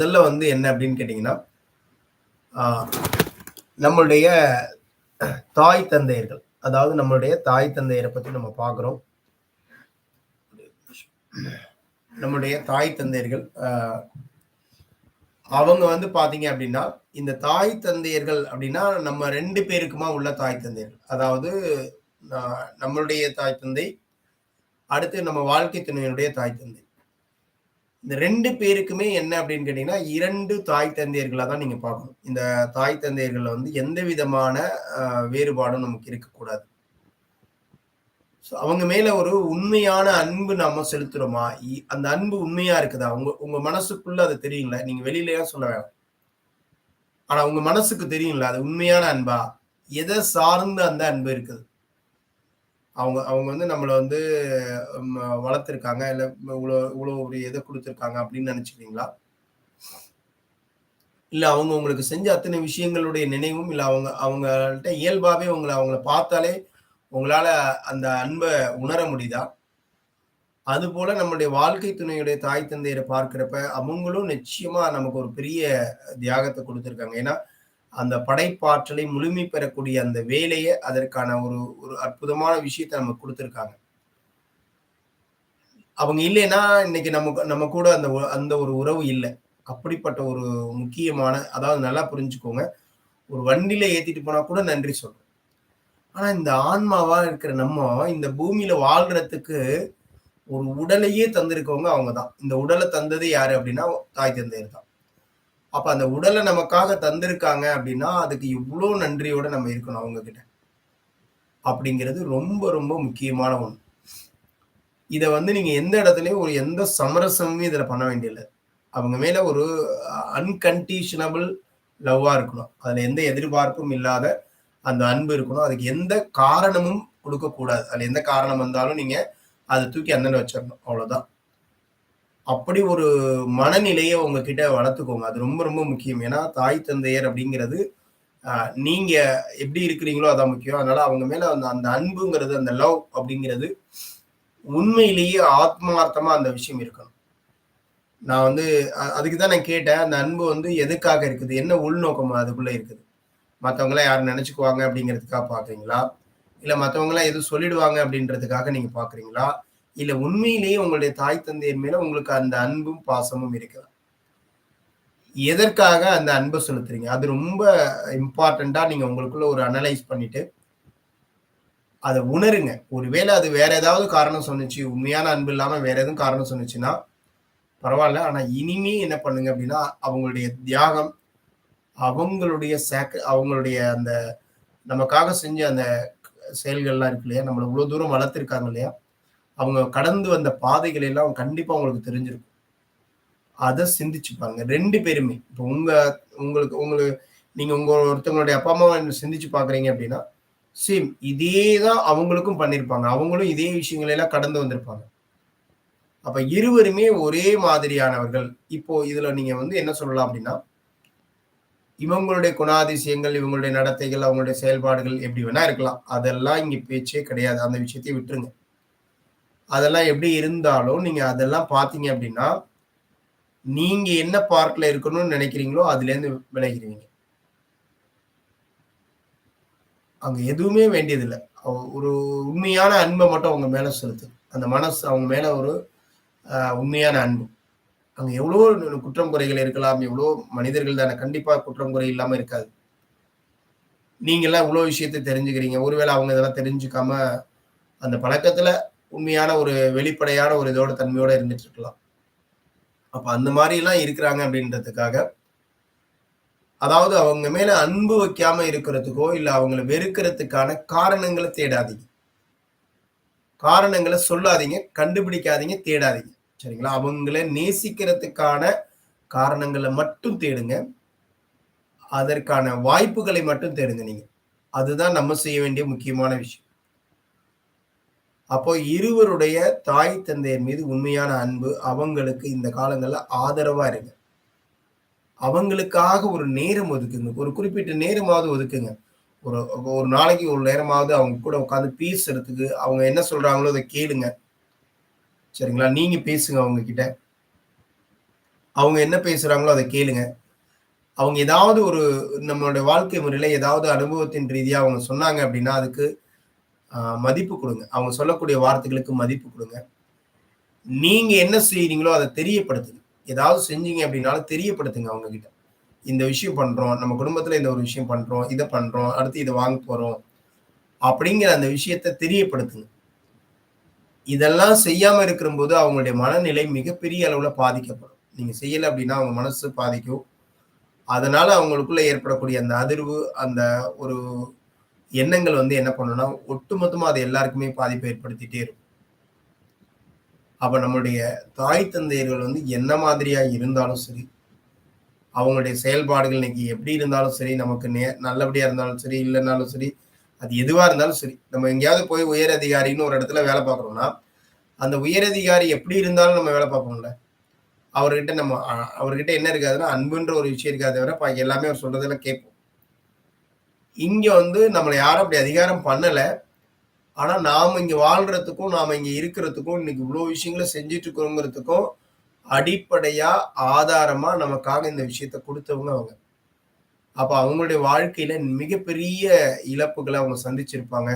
முதல்ல வந்து என்ன அப்படின்னு கேட்டிங்கன்னா நம்மளுடைய தாய் தந்தையர்கள் அதாவது நம்மளுடைய தாய் தந்தையரை பற்றி நம்ம பார்க்குறோம். நம்மளுடைய தாய் தந்தையர்கள் அவங்க வந்து பார்த்தீங்க அப்படின்னா இந்த தாய் தந்தையர்கள் அப்படின்னா நம்ம ரெண்டு பேருக்குமா உள்ள தாய் தந்தையர்கள். அதாவது நம்மளுடைய தாய் தந்தை அடுத்து நம்ம வாழ்க்கை துணையினுடைய தாய் தந்தை. இந்த ரெண்டு பேருக்குமே என்ன அப்படின்னு கேட்டீங்கன்னா இரண்டு தாய் தந்தையர்களாக தான் நீங்க பார்க்கணும். இந்த தாய் தந்தையர்கள்ல வந்து எந்த விதமான வேறுபாடும் நமக்கு இருக்கக்கூடாது. அவங்க மேல ஒரு உண்மையான அன்பு நாம செலுத்துறோமா? அந்த அன்பு உண்மையா இருக்குதா? உங்க உங்க மனசுக்குள்ள அது தெரியுங்களா? நீங்க வெளியிலயா சொல்ல வேணாம். ஆனா உங்க மனசுக்கு தெரியுங்களா? அது உண்மையான அன்பா? எதை சார்ந்து அந்த அன்பு இருக்குது? அவங்க அவங்க வந்து நம்மளை வந்து வளர்த்துருக்காங்க. இல்லை இவ்வளோ இவ்வளோ ஒரு எதை கொடுத்துருக்காங்க அப்படின்னு நினச்சிக்கிறீங்களா? இல்லை அவங்க உங்களுக்கு செஞ்ச அத்தனை விஷயங்களுடைய நினைவும் இல்லை அவங்க அவங்கள்ட்ட இயல்பாகவே உங்களை அவங்கள பார்த்தாலே உங்களால அந்த அன்பை உணர முடியுதா? அது போல நம்மளுடைய வாழ்க்கை துணையுடைய தாய் தந்தையரை பார்க்கிறப்ப அவங்களும் நிச்சயமா நமக்கு ஒரு பெரிய தியாகத்தை கொடுத்துருக்காங்க. ஏன்னா அந்த படைப்பாற்றலை முழுமை பெறக்கூடிய அந்த வேலையை அதற்கான ஒரு ஒரு அற்புதமான விஷயத்தை நமக்கு கொடுத்துருக்காங்க. அவங்க இல்லைன்னா இன்னைக்கு நம்ம நம்ம கூட அந்த அந்த ஒரு உறவு இல்லை. அப்படிப்பட்ட ஒரு முக்கியமான அதாவது நல்லா புரிஞ்சுக்கோங்க ஒரு வண்டியில ஏத்திட்டு போனா கூட நன்றி சொல்றோம் ஆனா இந்த ஆன்மாவா இருக்கிற நம்ம இந்த பூமியில வாழ்றதுக்கு ஒரு உடலையே தந்திருக்கவங்க அவங்க தான் இந்த உடலை தந்தது யாரு அப்படின்னா தாய் தந்தையர் தான் அப்ப அந்த உடலை நமக்காக தந்திருக்காங்க அப்படின்னா அதுக்கு இவ்வளோ நன்றியோட நம்ம இருக்கணும் அவங்க கிட்ட அப்படிங்கிறது ரொம்ப ரொம்ப முக்கியமான ஒன்று இதை வந்து நீங்க எந்த இடத்துலயும் ஒரு எந்த சமரசமும் இதுல பண்ண வேண்டியதில்லை. அவங்க மேல ஒரு அன்கண்டிஷனபிள் லவ்வா இருக்கணும். அதுல எந்த எதிர்பார்ப்பும் இல்லாத அந்த அன்பு இருக்கணும். அதுக்கு எந்த காரணமும் கொடுக்கக்கூடாது. அதுல எந்த காரணம் வந்தாலும் நீங்க அதை தூக்கி அந்த வச்சிடணும். அவ்வளவுதான். அப்படி ஒரு மனநிலையை உங்ககிட்ட வளர்த்துக்கோங்க. அது ரொம்ப ரொம்ப முக்கியம். ஏன்னா தாய் தந்தையர் அப்படிங்கிறது நீங்க எப்படி இருக்கிறீங்களோ அதான் முக்கியம். அதனால அவங்க மேல அந்த அந்த அன்புங்கிறது அந்த லவ் அப்படிங்கிறது உண்மையிலேயே ஆத்மார்த்தமா அந்த விஷயம் இருக்கணும். நான் வந்து அதுக்கு தான் நான் கேட்டேன். அந்த அன்பு வந்து எதுக்காக இருக்குது? என்ன உள்நோக்கம் அதுக்குள்ள இருக்குது? மற்றவங்களாம் யாரும் நினைச்சுக்குவாங்க அப்படிங்கிறதுக்காக பாக்குறீங்களா? இல்ல மற்றவங்களாம் எதுவும் சொல்லிடுவாங்க அப்படின்றதுக்காக நீங்க பாக்குறீங்களா? இல்ல உண்மையிலேயே உங்களுடைய தாய் தந்தையர் மேல உங்களுக்கு அந்த அன்பும் பாசமும் இருக்கிறது. எதற்காக அந்த அன்பை செலுத்துறீங்க? அது ரொம்ப இம்பார்ட்டண்டா நீங்க உங்களுக்குள்ள ஒரு அனலைஸ் பண்ணிட்டு அதை உணருங்க. ஒருவேளை அது வேற ஏதாவது காரணம் சொன்னிச்சு உண்மையான அன்பு இல்லாம வேற எதுவும் காரணம் சொன்னிச்சுன்னா பரவாயில்ல. ஆனா இனிமே என்ன பண்ணுங்க அப்படின்னா அவங்களுடைய தியாகம் அவங்களுடைய சேக்க அவங்களுடைய அந்த நமக்காக செஞ்ச அந்த செயல்கள்லாம் இருக்கு இல்லையா? நம்மளை இவ்வளவு தூரம் வளர்த்துருக்காங்க இல்லையா? அவங்க கடந்து வந்த பாதைகள் எல்லாம் கண்டிப்பா உங்களுக்கு தெரிஞ்சிருக்கும். அதை சிந்திச்சுப்பாங்க ரெண்டு பேருமே. இப்போ உங்க உங்களுக்கு உங்களுக்கு நீங்க உங்க ஒருத்தவங்களுடைய அப்பா அம்மாவை சிந்திச்சு பாக்குறீங்க அப்படின்னா சேம் இதே தான் அவங்களுக்கும் பண்ணிருப்பாங்க. அவங்களும் இதே விஷயங்களை எல்லாம் கடந்து வந்திருப்பாங்க. அப்ப இருவருமே ஒரே மாதிரியானவர்கள். இப்போ இதுல நீங்க வந்து என்ன சொல்லலாம் அப்படின்னா இவங்களுடைய குணாதிசயங்கள் இவங்களுடைய நடத்தைகள் அவங்களுடைய செயல்பாடுகள் எப்படி வேணா இருக்கலாம். அதெல்லாம் இங்க பேச்சே கிடையாது. அந்த விஷயத்தையும் விட்டுருங்க. அதெல்லாம் எப்படி இருந்தாலும் நீங்க அதெல்லாம் பாத்தீங்க அப்படின்னா நீங்க என்ன பார்க்ல இருக்கணும்னு நினைக்கிறீங்களோ அதுல இருந்து விளைகிறீங்க அங்க எதுவுமே வேண்டியதில்லை. ஒரு உண்மையான அன்பை மட்டும் அவங்க மேல செலுத்து அந்த மனசு அவங்க மேல ஒரு உண்மையான அன்பு. அங்க எவ்வளோ குற்றம் குறைகள் இருக்கலாம் எவ்வளோ மனிதர்கள் தானே கண்டிப்பா குற்றம் குறை இல்லாம இருக்காது. நீங்க எல்லாம் இவ்வளவு விஷயத்த தெரிஞ்சுக்கிறீங்க. ஒருவேளை அவங்க இதெல்லாம் தெரிஞ்சுக்காம அந்த பழக்கத்துல உண்மையான ஒரு வெளிப்படையான ஒரு இதோட தன்மையோட இருந்துட்டு இருக்கலாம் அப்ப அந்த மாதிரி எல்லாம் இருக்கிறாங்க அப்படின்றதுக்காக அதாவது அவங்க மேல அன்பு வைக்காம இருக்கிறதுக்கோ இல்ல அவங்களை வெறுக்கிறதுக்கான காரணங்களை தேடாதீங்க. காரணங்களை சொல்லாதீங்க கண்டுபிடிக்காதீங்க தேடாதீங்க. சரிங்களா? அவங்கள நேசிக்கிறதுக்கான காரணங்களை மட்டும் தேடுங்க. அதற்கான வாய்ப்புகளை மட்டும் தேடுங்க நீங்க. அதுதான் நம்ம செய்ய வேண்டிய முக்கியமான விஷயம். அப்போ இருவருடைய தாய் தந்தையர் மீது உண்மையான அன்பு அவங்களுக்கு இந்த காலங்கள்ல ஆதரவா இருக்கு. அவங்களுக்காக ஒரு நேரம் ஒதுக்குங்க. ஒரு குறிப்பிட்ட நேரமாவது ஒதுக்குங்க. ஒரு ஒரு நாளைக்கு ஒரு நேரமாவது அவங்க கூட உட்காந்து பேசுறதுக்கு அவங்க என்ன சொல்றாங்களோ அதை கேளுங்க. சரிங்களா? நீங்க பேசுங்க அவங்க கிட்ட அவங்க என்ன பேசுறாங்களோ அதை கேளுங்க. அவங்க ஏதாவது ஒரு நம்மளுடைய வாழ்க்கை முறையில ஏதாவது அனுபவத்தின் ரீதியா அவங்க சொன்னாங்க அப்படின்னா அதுக்கு மதிப்பு கொடுங்க. அவங்க சொல்லக்கூடிய வார்த்தைகளுக்கு மதிப்பு கொடுங்க. நீங்க என்ன செய்யறீங்களோ அதை தெரியப்படுத்துங்க. ஏதாவது செஞ்சீங்க அப்படின்னாலும் தெரியப்படுத்துங்க அவங்க கிட்ட இந்த விஷயம் பண்றோம் நம்ம குடும்பத்துல இந்த ஒரு விஷயம் பண்றோம் இதை பண்றோம் அடுத்து இதை வாங்க போறோம் அப்படிங்கிற அந்த விஷயத்த தெரியப்படுத்துங்க. இதெல்லாம் செய்யாம இருக்கிற போது அவங்களுடைய மனநிலை மிகப்பெரிய அளவுல பாதிக்கப்படும். நீங்க செய்யலை அப்படின்னா அவங்க மனசு பாதிக்கும். அதனால அவங்களுக்குள்ள ஏற்படக்கூடிய அந்த அதிர்வு அந்த ஒரு எண்ணங்கள் வந்து என்ன பண்ணும்னா ஒட்டுமொத்தமாக அது எல்லாருக்குமே பாதிப்பை ஏற்படுத்திட்டே இருக்கும். அப்போ நம்மளுடைய தாய் தந்தையர்கள் வந்து என்ன மாதிரியா இருந்தாலும் சரி அவங்களுடைய செயல்பாடுகள் இன்னைக்கு எப்படி இருந்தாலும் சரி நமக்கு நே நல்லபடியா இருந்தாலும் சரி இல்லைன்னாலும் சரி அது எதுவா இருந்தாலும் சரி நம்ம எங்கேயாவது போய் உயர் அதிகாரின்னு ஒரு இடத்துல வேலை பார்க்குறோம்னா அந்த உயர் அதிகாரி எப்படி இருந்தாலும் நம்ம வேலை பார்ப்போம்ல. அவர்கிட்ட நம்ம அவர்கிட்ட என்ன இருக்காதுன்னா அன்புன்ற ஒரு விஷயம் இருக்காது தவிர எல்லாமே அவர் சொல்றதெல்லாம் கேட்போம். இங்கே வந்து நம்மளை யாரும் அப்படி அதிகாரம் பண்ணலை. ஆனால் நாம் இங்கே வாழ்கிறதுக்கும் நாம் இங்கே இருக்கிறதுக்கும் இன்னைக்கு இவ்வளோ விஷயங்களை செஞ்சுட்டு இருக்கிறோங்கிறதுக்கும் அடிப்படையாக ஆதாரமாக நமக்காக இந்த விஷயத்த கொடுத்தவங்க அவங்க. அப்போ அவங்களுடைய வாழ்க்கையில் மிகப்பெரிய இழப்புகளை அவங்க சந்திச்சிருப்பாங்க.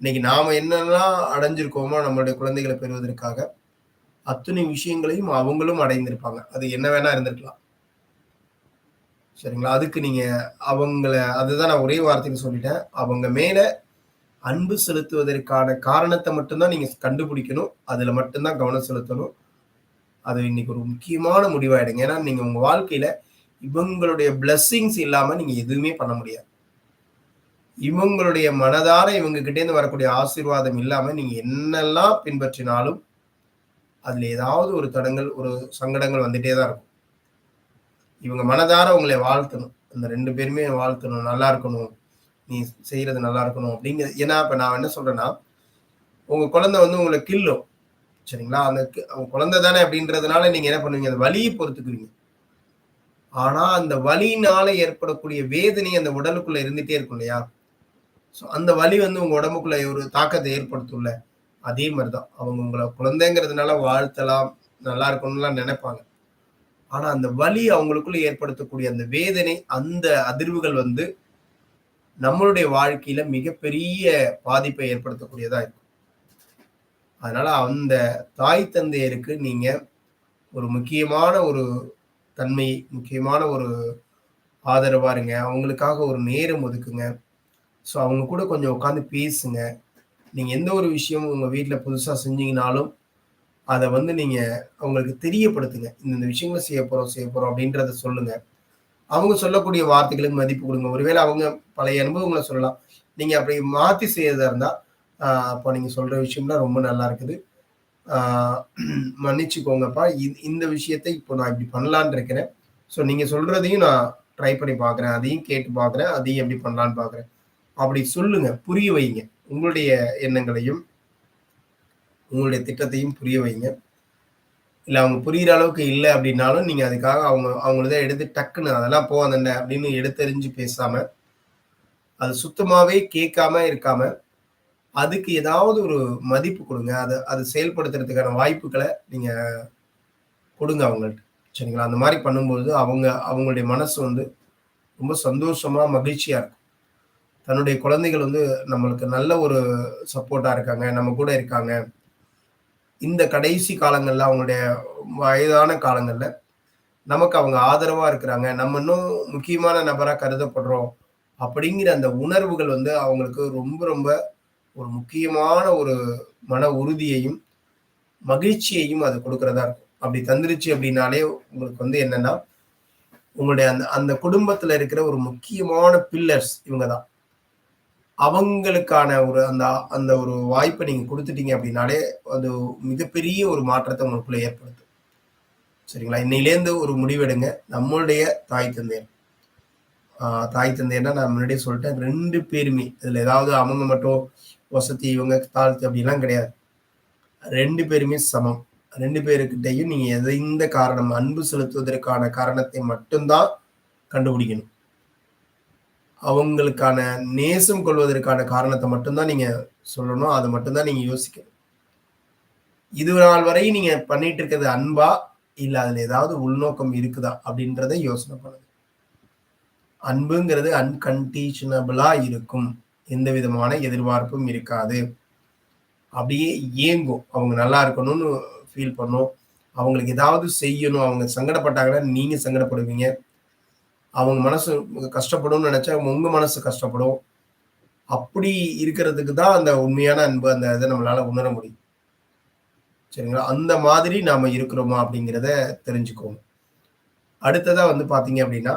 இன்னைக்கு நாம் என்னெல்லாம் அடைஞ்சிருக்கோமோ நம்மளுடைய குழந்தைகளை பெறுவதற்காக அத்தனை விஷயங்களையும் அவங்களும் அடைந்திருப்பாங்க. அது என்ன வேணா இருந்திருக்கலாம். சரிங்களா? அதுக்கு நீங்க அவங்கள அதுதான் நான் ஒரே வார்த்தைக்கு சொல்லிட்டேன். அவங்க மேல அன்பு செலுத்துவதற்கான காரணத்தை மட்டும்தான் நீங்க கண்டுபிடிக்கணும். அதுல மட்டும்தான் கவனம் செலுத்தணும். அது இன்னைக்கு ஒரு முக்கியமான முடிவாயிடுங்க. ஏன்னா நீங்க உங்க வாழ்க்கையில இவங்களுடைய பிளஸ்ஸிங்ஸ் இல்லாம நீங்க எதுவுமே பண்ண முடியாது. இவங்களுடைய மனதார இவங்க கிட்டே இருந்து வரக்கூடிய ஆசீர்வாதம் இல்லாம நீங்க என்னெல்லாம் பின்பற்றினாலும் அதுல ஏதாவது ஒரு தடங்கள் ஒரு சங்கடங்கள் வந்துட்டே தான் இருக்கும். இவங்க மனதார உங்களை வாழ்த்தணும். அந்த ரெண்டு பேருமே வாழ்த்தணும். நல்லா இருக்கணும். நீ செய்யறது நல்லா இருக்கணும் அப்படிங்கிற ஏன்னா இப்ப நான் என்ன சொல்றேன்னா உங்க குழந்தை வந்து உங்களை கில்லும் சரிங்களா? அந்த குழந்தை தானே அப்படின்றதுனால நீங்க என்ன பண்ணுவீங்க? அந்த வலியை பொறுத்துக்குவீங்க. ஆனா அந்த வலியினால ஏற்படக்கூடிய வேதனை அந்த உடலுக்குள்ள இருந்துட்டே இருக்கும் இல்லையா? ஸோ அந்த வலி வந்து உங்க உடம்புக்குள்ள ஒரு தாக்கத்தை ஏற்படுத்தும்ல? அதே மாதிரிதான். அவங்க உங்களை குழந்தைங்கிறதுனால வாழ்த்தலாம் நல்லா இருக்கணும்லாம் நினைப்பாங்க. ஆனா அந்த வலி அவங்களுக்குள்ள ஏற்படுத்தக்கூடிய அந்த வேதனை அந்த அதிர்வுகள் வந்து நம்மளுடைய வாழ்க்கையில மிகப்பெரிய பாதிப்பை ஏற்படுத்தக்கூடியதா இருக்கும். அதனால அந்த தாய் தந்தையருக்கு நீங்க ஒரு முக்கியமான ஒரு தன்மை முக்கியமான ஒரு ஆதரவா இருங்க. அவங்களுக்காக ஒரு நேரம் ஒதுக்குங்க. ஸோ அவங்க கூட கொஞ்சம் உட்காந்து பேசுங்க. நீங்க எந்த ஒரு விஷயமும் உங்க வீட்டுல புதுசா செஞ்சீங்கனாலும் அதை வந்து நீங்க அவங்களுக்கு தெரியப்படுத்துங்க. இந்த விஷயங்களை செய்ய போறோம் செய்ய போறோம் அப்படின்றத சொல்லுங்க. அவங்க சொல்லக்கூடிய வார்த்தைகளுக்கு மதிப்பு கொடுங்க. ஒருவேளை அவங்க பழைய அனுபவங்களை சொல்லலாம். நீங்க அப்படி மாத்தி செய்யறதா இருந்தா அப்போ நீங்க சொல்ற விஷயம்லாம் ரொம்ப நல்லா இருக்குது. மன்னிச்சுக்கோங்கப்பா. இந்த விஷயத்தை இப்போ நான் இப்படி பண்ணலான் இருக்கிறேன். ஸோ நீங்க சொல்றதையும் நான் ட்ரை பண்ணி பார்க்குறேன் அதையும் கேட்டு பார்க்குறேன் அதையும் எப்படி பண்ணலான்னு பார்க்குறேன் அப்படி சொல்லுங்க. புரிய வைங்க. உங்களுடைய எண்ணங்களையும் உங்களுடைய திட்டத்தையும் புரிய வைங்க. இல்லை அவங்க புரிகிற அளவுக்கு இல்லை அப்படின்னாலும் நீங்கள் அதுக்காக அவங்க அவங்களதான் எடுத்து டக்குன்னு அதெல்லாம் போவாதண்ட அப்படின்னு எடுத்தறிஞ்சு பேசாம அது சுத்தமாகவே கேட்காம இருக்காம அதுக்கு ஏதாவது ஒரு மதிப்பு கொடுங்க. அதை அது செயல்படுத்துறதுக்கான வாய்ப்புகளை நீங்கள் கொடுங்க அவங்கள்ட்ட. சரிங்களா? அந்த மாதிரி பண்ணும்போது அவங்க அவங்களுடைய மனசு வந்து ரொம்ப சந்தோஷமாக மகிழ்ச்சியாக இருக்கும். தன்னுடைய குழந்தைகள் வந்து நம்மளுக்கு நல்ல ஒரு சப்போர்ட்டாக இருக்காங்க. நம்ம கூட இருக்காங்க. இந்த கடைசி காலங்களில் அவங்களுடைய வயதான காலங்களில் நமக்கு அவங்க ஆதரவாக இருக்கிறாங்க. நம்ம இன்னும் முக்கியமான நபராக கருதப்படுறோம் அப்படிங்கிற அந்த உணர்வுகள் வந்து அவங்களுக்கு ரொம்ப ரொம்ப ஒரு முக்கியமான ஒரு மன உறுதியையும் மகிழ்ச்சியையும் அது கொடுக்கறதா இருக்கும். அப்படி தந்துருச்சு அப்படின்னாலே உங்களுக்கு வந்து என்னன்னா உங்களுடைய அந்த அந்த குடும்பத்துல இருக்கிற ஒரு முக்கியமான பில்லர்ஸ் இவங்க தான் அவங்களுக்கான ஒரு அந்த அந்த ஒரு வாய்ப்பை நீங்க கொடுத்துட்டீங்க அப்படின்னாலே அது மிகப்பெரிய ஒரு மாற்றத்தை உங்களுக்குள்ள ஏற்படுத்தும். சரிங்களா? இன்னையிலேருந்து ஒரு முடிவெடுங்க. நம்மளுடைய தாய் தந்தையர். தாய் தந்தையர்னா நான் முன்னாடியே சொல்லிட்டேன். ரெண்டு பேருமே. இதுல ஏதாவது அவங்க மட்டும் வசதி இவங்க தாழ்த்து அப்படிலாம் கிடையாது. ரெண்டு பேருமே சமம். ரெண்டு பேருக்கிட்டையும் நீங்க எதை காரணம் அன்பு செலுத்துவதற்கான காரணத்தை மட்டும்தான் கண்டுபிடிக்கணும். அவங்களுக்கான நேசம் கொள்வதற்கான காரணத்தை மட்டும்தான் நீங்க சொல்லணும். அதை மட்டும்தான் நீங்க யோசிக்கணும். இது நாள் வரை நீங்க பண்ணிட்டு இருக்கிறது அன்பா இல்ல அதுல ஏதாவது உள்நோக்கம் இருக்குதா அப்படின்றத யோசனை பண்ணுங்க. அன்புங்கிறது அன்கண்டிஷனபிளா இருக்கும். எந்த விதமான எதிர்பார்ப்பும் இருக்காது. அப்படியே ஏங்கும் அவங்க நல்லா இருக்கணும்னு ஃபீல் பண்ணும். அவங்களுக்கு ஏதாவது செய்யணும். அவங்க சங்கடப்பட்டாங்கன்னா நீங்க சங்கடப்படுவீங்க. அவங்க மனசு கஷ்டப்படும்னு நினைச்சா உங்க மனசு கஷ்டப்படும். அப்படி இருக்கிறதுக்கு தான் அந்த உண்மையான அன்பு அந்த இதை நம்மளால உணர முடியும். சரிங்களா? அந்த மாதிரி நாம இருக்கிறோமா அப்படிங்கிறத தெரிஞ்சுக்கோங்க. அடுத்ததா வந்து பாத்தீங்க அப்படின்னா